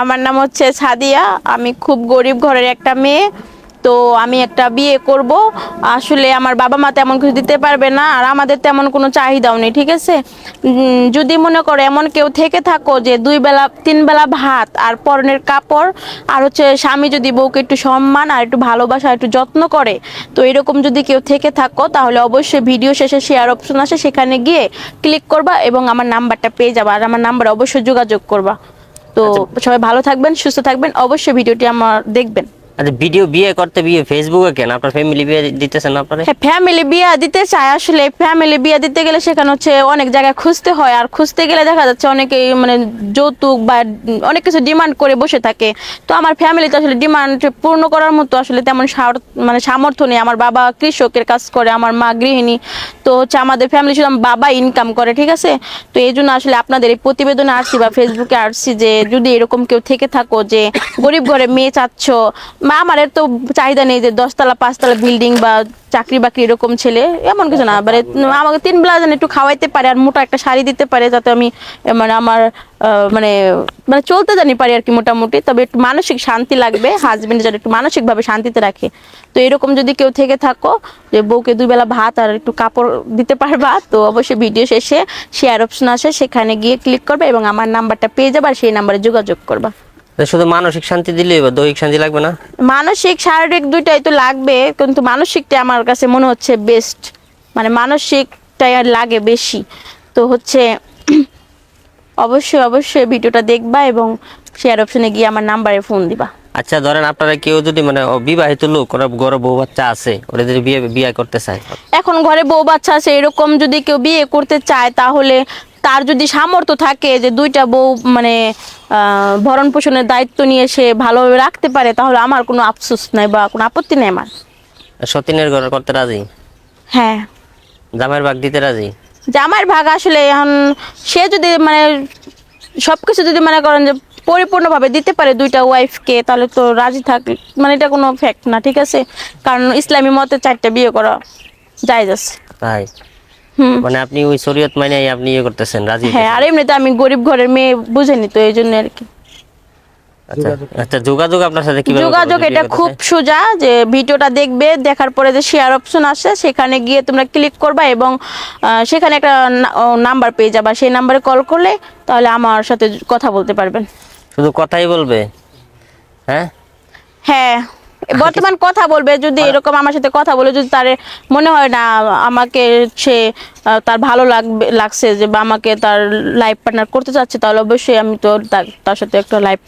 আমার নাম হচ্ছে সাদিয়া। আমি খুব গরিব ঘরের একটা মেয়ে। তো আমি একটা বিয়ে করব। আসলে আমার বাবা মা তেমন কিছু দিতে পারবে না, আর আমাদের তেমন কোনো চাহিদাও নেই, ঠিক আছে? যদি মনে করো এমন কেউ থেকে থাকো যে দুই বেলা, তিন বেলা ভাত আর পরনের কাপড়, আর হচ্ছে স্বামী যদি বউকে একটু সম্মান আর একটু ভালোবাসা, একটু যত্ন করে, তো এরকম যদি কেউ থেকে থাকো, তাহলে অবশ্যই ভিডিও শেষে শেয়ার অপশন আসে। সেখানে গিয়ে ক্লিক করবা এবং আমার নাম্বারটা পেয়ে যাবা। আর আমার নাম্বার অবশ্যই যোগাযোগ করবা। তো সবাই ভালো থাকবেন সুস্থ থাকবেন অবশ্যই ভিডিওটি আমার দেখবেন। ভিডিও বিয়ে করতে বিয়ে ফেসবুকে কেন? আপনার ফ্যামিলি বিয়ে দিতেছেন আপনারে? হ্যাঁ ফ্যামিলি বিয়া দিতে চায় আসলে। ফ্যামিলি বিয়া দিতে গেলে সেখানে হচ্ছে অনেক জায়গায় খুঁজতে হয়। আর খুঁজতে গেলে দেখা যাচ্ছে অনেকে মানে যৌতুক বা অনেক কিছু ডিমান্ড করে বসে থাকে। তো আমার আসলে ডিমান্ড পূর্ণ করার মতো আসলে তেমন মানে সামর্থ্য নেই। আমার বাবা কৃষকের কাজ করে, আমার মা গৃহিণী। তো হচ্ছে আমাদের ফ্যামিলি শুধু বাবা ইনকাম করে, ঠিক আছে? তো এই জন্য আসলে আপনাদের এই প্রতিবেদনে আসছি বা ফেসবুকে আসছি যে, যদি এরকম কেউ থেকে থাকো যে, গরিব ঘরে মেয়ে চাচ্ছ বা আমার তো চাহিদা নেই যে দশতলা পাঁচতলা বিল্ডিং বা চাকরি বাকরি এরকম ছেলে এমন কিছু না। মানে আমাকে তিন বেলা যেন একটু খাওয়াইতে পারে আর মোটা একটা শাড়ি দিতে পারে যাতে আমি মানে আমার মানে মানে চলতে জানি পারি আর কি মোটামুটি। তবে একটু মানসিক শান্তি লাগবে হাজবেন্ড যেন একটু মানসিকভাবে শান্তিতে রাখে। তো এরকম যদি কেউ থেকে থাকো যে বউকে দুই বেলা ভাত আর একটু কাপড় দিতে পারবা তো অবশ্যই ভিডিও শেষে শেয়ার অপশন আসে সেখানে গিয়ে ক্লিক করবে এবং আমার নাম্বারটা পেয়ে যাবে আর সেই নাম্বারে যোগাযোগ করবা। শুধু মানসিক শান্তি দিলেই বা দৈহিক শান্তি লাগবে না? মানসিক শারীরিক দুইটাই তো লাগবে কিন্তু মানসিকটা আমার কাছে মনে হচ্ছে বেস্ট মানে মানসিকটাই আর লাগে বেশি। তো হচ্ছে অবশ্যই অবশ্যই ভিডিওটা দেখবা এবং শেয়ার অপশনে গিয়ে আমার নাম্বারে ফোন দিবা। আচ্ছা ধরেন আপনারা কেউ যদি মানে বিবাহিত লোক ওরা ঘরে বউ বাচ্চা আছে ওরা যদি বিয়ে বিয়ে করতে চায়। এখন ঘরে বউ বাচ্চা আছে এরকম যদি কেউ বিয়ে করতে চায় তাহলে তার যদি সামর্থ্য থাকে যে দুইটা বউ মানে ভরণ পোষণের দায়িত্ব নিয়ে সে ভালোভাবে রাখতে পারে তাহলে আমার কোনো আফসোস নাই বা কোনো আপত্তি নেই আমার। সতীনের ঘরে করতে রাজি? হ্যাঁ। জামাইয়ের ভাগ দিতে রাজি? জামাইয়ের ভাগ আসলে এখন সে যদি মানে সবকিছু যদি মনে করেন যে পরিপূর্ণভাবে দিতে পারে দুইটা ওয়াইফকে তাহলে তো রাজি থাক মানে এটা কোনো ফ্যাক্ট না ঠিক আছে? কারণ ইসলামী মতে চারটা বিয়ে করা যায় আছে তাই? মানে আপনি ওই শরীয়ত মাইনে আপনি ইয়ে করতেছেন রাজি হ্যাঁ আর এমনিতে আমি গরিব ঘরের মেয়ে বুঝেনি তো এই জন্য আর কি। আচ্ছা আচ্ছা যোগাযোগ আপনার সাথে কীভাবে যোগাযোগ এটা খুব সোজা যে ভিডিওটা দেখবে দেখার পরে যে শেয়ার অপশন আসে সেখানে গিয়ে তোমরা ক্লিক করবা এবং আহ, সেখানে একটা নাম্বার পেয়ে যাবা। সেই নাম্বারে কল করলে তাহলে আমার সাথে কথা বলতে পারবেন। শুধু কথাই বলবে? হ্যাঁ? হ্যাঁ। বর্তমান কথা বলবে যদি এরকম আমার সাথে কথা বলে যদি তার মনে হয় না আমাকে সে তার ভালো লাগবে লাগছে যে বা আমাকে তার লাইফ পার্টনার করতে চাচ্ছে তাহলে অবশ্যই আমি তো তার তার সাথে একটা লাইফ